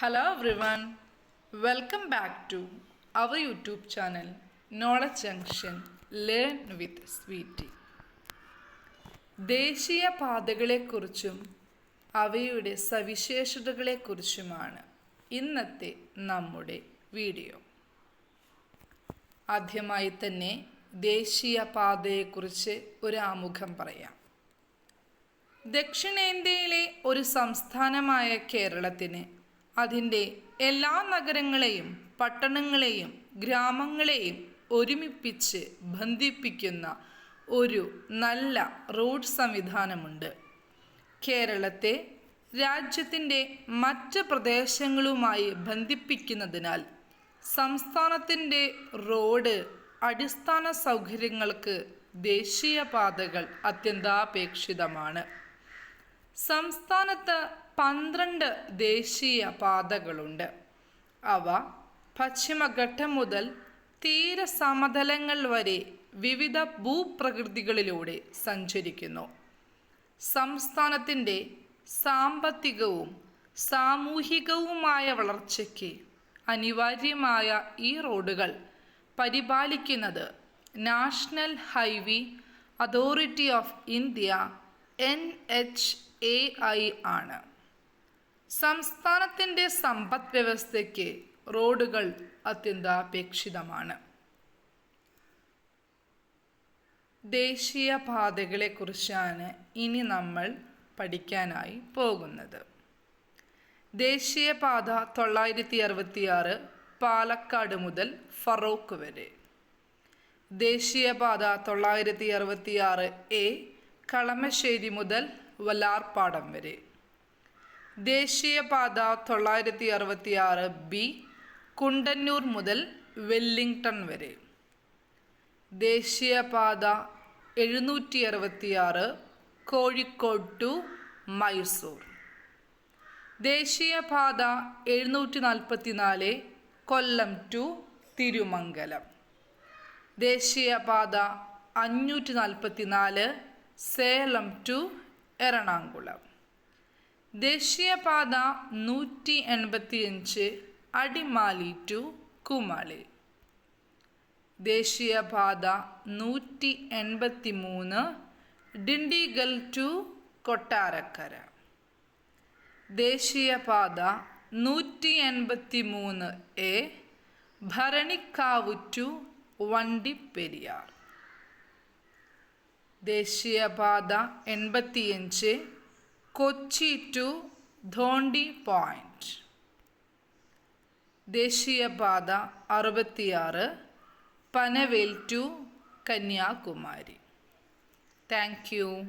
Hello everyone welcome back to our YouTube channel knowledge junction learn with Sweety ദേശീയ പാതകളെക്കുറിച്ചും അവയുടെ സവിശേഷതകളെക്കുറിച്ചുമാണ് ഇന്നത്തെ നമ്മുടെ വീഡിയോ. ആദ്യമായി തന്നെ ദേശീയ പാതയെക്കുറിച്ച് ഒരു ആമുഖം പറയാം. ദക്ഷിണേന്ത്യയിലെ ഒരു സംസ്ഥാനമായ കേരളത്തിന് അതിന്റെ എല്ലാ നഗരങ്ങളെയും പട്ടണങ്ങളെയും ഗ്രാമങ്ങളെയും ഒരുമിപ്പിച്ച് ബന്ധിപ്പിക്കുന്ന ഒരു നല്ല റോഡ് സംവിധാനമുണ്ട്. കേരളത്തെ രാജ്യത്തിന്റെ മറ്റ് പ്രദേശങ്ങളുമായി ബന്ധിപ്പിക്കുന്നതിനാൽ സംസ്ഥാനത്തിന്റെ റോഡ് അടിസ്ഥാന സൗകര്യങ്ങൾക്ക് ദേശീയപാതകൾ അത്യന്താപേക്ഷിതമാണ്. സംസ്ഥാനത്ത് പന്ത്രണ്ട് ദേശീയ പാതകളുണ്ട്. അവ പശ്ചിമഘട്ടം മുതൽ തീരസമതലങ്ങൾ വരെ വിവിധ ഭൂപ്രകൃതികളിലൂടെ സഞ്ചരിക്കുന്നു. സംസ്ഥാനത്തിന്റെ സാമ്പത്തികവും സാമൂഹികവുമായ വളർച്ചയ്ക്ക് അനിവാര്യമായ ഈ റോഡുകൾ പരിപാലിക്കുന്നത് national highway authority of India N H A I ആണ്. സംസ്ഥാനത്തിന്റെ സമ്പദ് വ്യവസ്ഥയ്ക്ക് റോഡുകൾ അത്യന്താപേക്ഷിതമാണ്. ദേശീയ പാതകളെക്കുറിച്ചാണ് ഇനി നമ്മൾ പഠിക്കാനായി പോകുന്നത്. ദേശീയപാത തൊള്ളായിരത്തി അറുപത്തിയാറ് പാലക്കാട് മുതൽ ഫറോക്ക് വരെ. ദേശീയപാത തൊള്ളായിരത്തി അറുപത്തിയാറ് എ കളമശ്ശേരി മുതൽ വലാർപ്പാടം വരെ. ദേശീയപാത തൊള്ളായിരത്തി അറുപത്തിയാറ് ബി കുണ്ടന്നൂർ മുതൽ വെല്ലിംഗ്ടൺ വരെ. ദേശീയപാത എഴുന്നൂറ്റി അറുപത്തിയാറ് കോഴിക്കോട് ടു മൈസൂർ. ദേശീയപാത എഴുന്നൂറ്റി നാൽപ്പത്തി നാല് കൊല്ലം ടു തിരുമംഗലം. ദേശീയപാത അഞ്ഞൂറ്റി നാൽപ്പത്തി നാല് സേലം ടു എറണാകുളം. ദേശീയപാത നൂറ്റി എൺപത്തിയഞ്ച് അടിമാലി ടു കുമളി. ദേശീയപാത നൂറ്റി എൺപത്തി മൂന്ന് ഡിണ്ടിഗൽ ടു കൊട്ടാരക്കര. ദേശീയപാത നൂറ്റി എൺപത്തി മൂന്ന് എ ഭരണിക്കാവ് ടു വണ്ടിപ്പെരിയാർ. ദേശീയപാത എൺപത്തിയഞ്ച് കൊച്ചി ടു ധോണ്ടി പോയിന്റ്. ദേശീയപാത അറുപത്തിയാറ് Panvel to Kanyakumari. Thank you.